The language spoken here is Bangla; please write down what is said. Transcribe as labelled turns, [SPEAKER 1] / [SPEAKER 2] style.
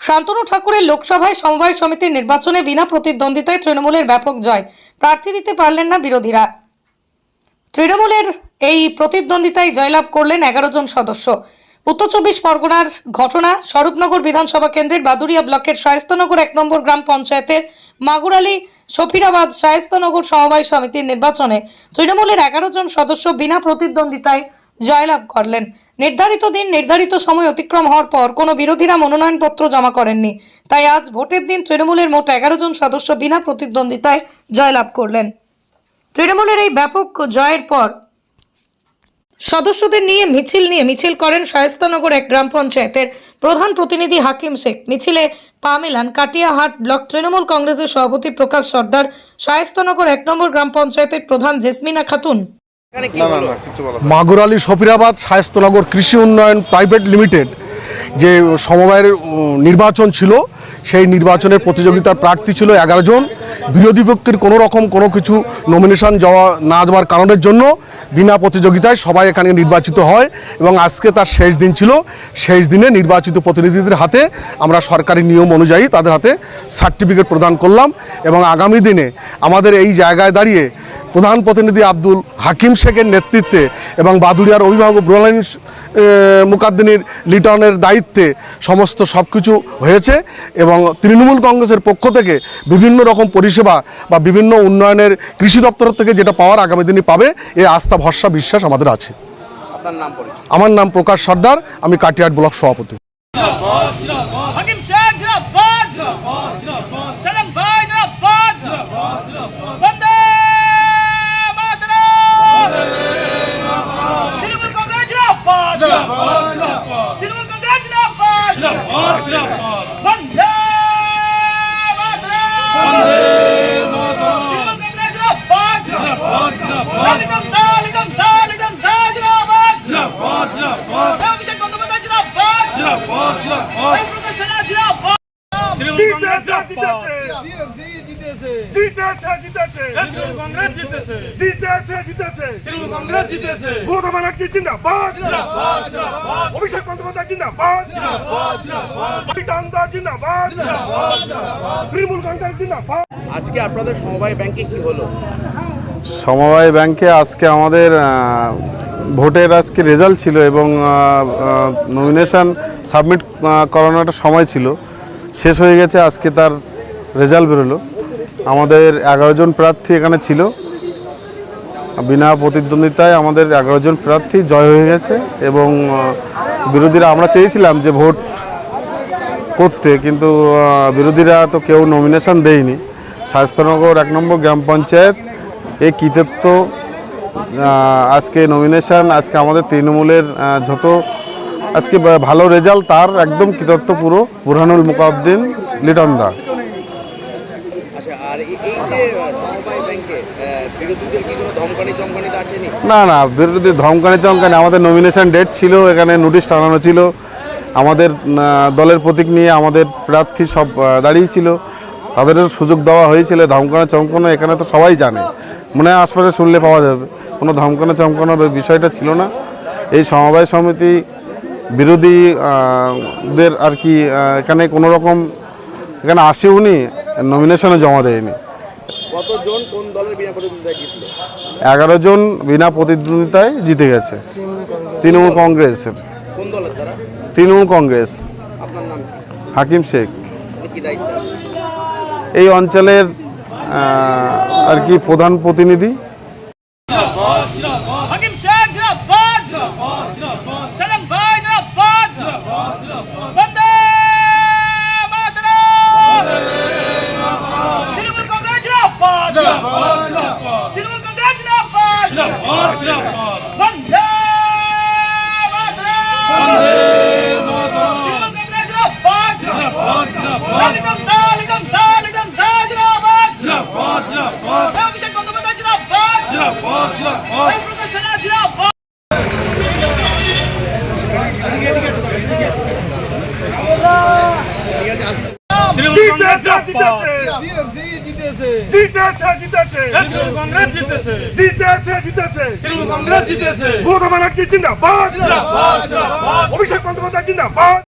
[SPEAKER 1] শান্তনু ঠাকুরের লোকসভায় সমবায় সমিতির নির্বাচনে বিনা প্রতিদ্বন্দ্বিতায় তৃণমূলের ব্যাপক জয়। প্রার্থী দিতে পারলেন না বিরোধীরা। তৃণমূলের এই প্রতিদ্বন্দ্বিতায় জয়লাভ করলেন এগারো জন সদস্য। উত্তর চব্বিশ পরগনার ঘটনা, স্বরূপনগর বিধানসভা কেন্দ্রের বাদুরিয়া ব্লকের শায়স্তানগর এক নম্বর গ্রাম পঞ্চায়েতের মাগুরালি সফিরাবাদ শায়স্তানগর সমবায় সমিতির নির্বাচনে তৃণমূলের এগারো জন সদস্য বিনা প্রতিদ্বন্দ্বিতায় জয়লাভ করলেন। নির্ধারিত দিন, নির্ধারিত সময় অতিক্রম হওয়ার পর কোনো বিরোধীরা মনোনয়নপত্র জমা করেননি। তাই আজ ভোটের দিন তৃণমূলের মোট এগারো জন সদস্য বিনা প্রতিদ্বন্দ্বিতায় জয়লাভ করলেন। তৃণমূলের এই ব্যাপক জয়ের পর সদস্যদের নিয়ে মিছিল নিয়ে মিছিল করেন শায়স্তানগর এক গ্রাম পঞ্চায়েতের প্রধান প্রতিনিধি হাকিম শেখ। মিছিলে পা মেলান কাটিয়াহাট ব্লক তৃণমূল কংগ্রেসের সভাপতি প্রকাশ সর্দার। শায়স্তানগর এক নম্বর গ্রাম পঞ্চায়েতের প্রধান জেসমিনা খাতুন।
[SPEAKER 2] এখানে কি
[SPEAKER 3] না না
[SPEAKER 2] হলো
[SPEAKER 3] না কিছু বলা
[SPEAKER 4] মাগুর আলী সফিরাবাদ শায়স্তনগর কৃষি উন্নয়ন প্রাইভেট লিমিটেড যে সমবায়ের নির্বাচন ছিল সেই নির্বাচনের প্রতিযোগিতার প্রার্থী ছিল এগারো জন। বিরোধী পক্ষের কোনো রকম কোনো কিছু নমিনেশন যাওয়া না দেওয়ার কারণের জন্য বিনা প্রতিযোগিতায় সবাই এখানে নির্বাচিত হয় এবং আজকে তার শেষ দিন ছিল। শেষ দিনে নির্বাচিত প্রতিনিধিদের হাতে আমরা সরকারি নিয়ম অনুযায়ী তাদের হাতে সার্টিফিকেট প্রদান করলাম এবং আগামী দিনে আমাদের এই জায়গায় দাঁড়িয়ে প্রধান প্রতিনিধি আব্দুল হাকিম শেখের নেতৃত্বে এবং বাদুড়িয়ার অভিভাবক ব্রোলাইন মুকাদ্দিনীর লিটনের দায়িত্বে সমস্ত সব কিছু হয়েছে এবং তৃণমূল কংগ্রেসের পক্ষ থেকে বিভিন্ন রকম পরিষেবা বা বিভিন্ন উন্নয়নের কৃষি দপ্তর থেকে যেটা পাওয়ার আগামী দিনে পাবে এ আস্থা ভরসা বিশ্বাস আমাদের আছে। আমার নাম প্রকাশ সর্দার আমি কাটিয়াট ব্লক সভাপতি।
[SPEAKER 5] Good job.
[SPEAKER 3] জিতেছে। জিতেছে
[SPEAKER 5] কংগ্রেস জিতেছে।
[SPEAKER 3] জিতেছে জিতেছে।
[SPEAKER 5] তৃণমূল কংগ্রেস জিতেছে।
[SPEAKER 3] মমতা ব্যানার্জি জিন্দাবাদ। অভিষেক বন্দ্যোপাধ্যায় জিন্দাবাদ। টান্দা জিন্দাবাদ। তৃণমূল কংগ্রেস জিন্দাবাদ।
[SPEAKER 2] আজকে আপনাদের সমবায় ব্যাংকে কি হলো?
[SPEAKER 6] সমবায় ব্যাংকে আজকে আমাদের ভোটের আজকে রেজাল্ট ছিল এবং নমিনেশন সাবমিট করানোর একটা সময় ছিল। শেষ হয়ে গেছে আজকে তার রেজাল্ট বেরোলো। আমাদের এগারো জন প্রার্থী এখানে ছিল। বিনা প্রতিদ্বন্দ্বিতায় আমাদের এগারো জন প্রার্থী জয় হয়ে গেছে এবং বিরোধীরা আমরা চেয়েছিলাম যে ভোট করতে, কিন্তু বিরোধীরা তো কেউ নমিনেশন দেয়নি। স্বাস্থ্যনগর এক নম্বর গ্রাম পঞ্চায়েত এই কৃতিত্ব আজকে নমিনেশন আজকে আমাদের তৃণমূলের যত আজকে ভালো রেজাল্ট তার একদম কৃতিত্ব পুরো। বুরহানুল মুকাদ্দিন, লিটন দা
[SPEAKER 2] আচ্ছা আর এই এই যে আহ, সমবায় ব্যাংকে আহ, বিরোধীদের কি কোনো ধমকানি চমকানি তো আসেনি
[SPEAKER 6] না না বিরোধী ধমকানি চমকানি আমাদের নমিনেশন ডেট ছিল, এখানে নোটিশ টানানো ছিল। আমাদের দলের প্রতীক নিয়ে আমাদের প্রার্থী সব দাঁড়িয়েছিল তাদেরও সুযোগ দেওয়া হয়েছিল, ধমকানো চমকানো এখানে তো সবাই জানে। মনে হয় আশপাশে শুনলে পাওয়া যাবে। কোনো ধমকানো চমকানোর বিষয়টা ছিল না। এই সমবায় সমিতি বিরোধীদের আর কি এখানে কোনো রকম, এখানে আসেওনি নমিনেশনও জমা দেয়নি।
[SPEAKER 2] কতজন কোন দলের বিনা প্রতিদ্বন্দ্বিতায় জিতলো?
[SPEAKER 6] এগারো জন বিনা প্রতিদ্বন্দ্বিতায় জিতে গেছে। তৃণমূল কংগ্রেসের।
[SPEAKER 2] কোন দলের তারা?
[SPEAKER 6] তৃণমূল কংগ্রেস।
[SPEAKER 2] আপনার নাম
[SPEAKER 6] হাকিম শেখ।
[SPEAKER 2] কি দায়িত্ব?
[SPEAKER 6] এই অঞ্চলের আর কি প্রধান প্রতিনিধি
[SPEAKER 5] হাকিম শেখ জিন্দাবাদ সালাম ভাই জিন্দাবাদ বন্দে মাতরম তৃণমূল কংগ্রেস জিন্দাবাদ তৃণমূল কংগ্রেস জিন্দাবাদ বন্দে জিন্দাবাদ
[SPEAKER 3] জিতেছে জিতেছে। জিতেছে জিতেছে।
[SPEAKER 5] কংগ্রেস জিতেছে।
[SPEAKER 3] জিতেছে জিতেছে।
[SPEAKER 5] তৃণমূল কংগ্রেস জিতেছে।
[SPEAKER 3] মমতা ব্যানার্জি জিন্দাবাদ। অভিষেক বন্দ্যোপাধ্যায় জিন্দাবাদ।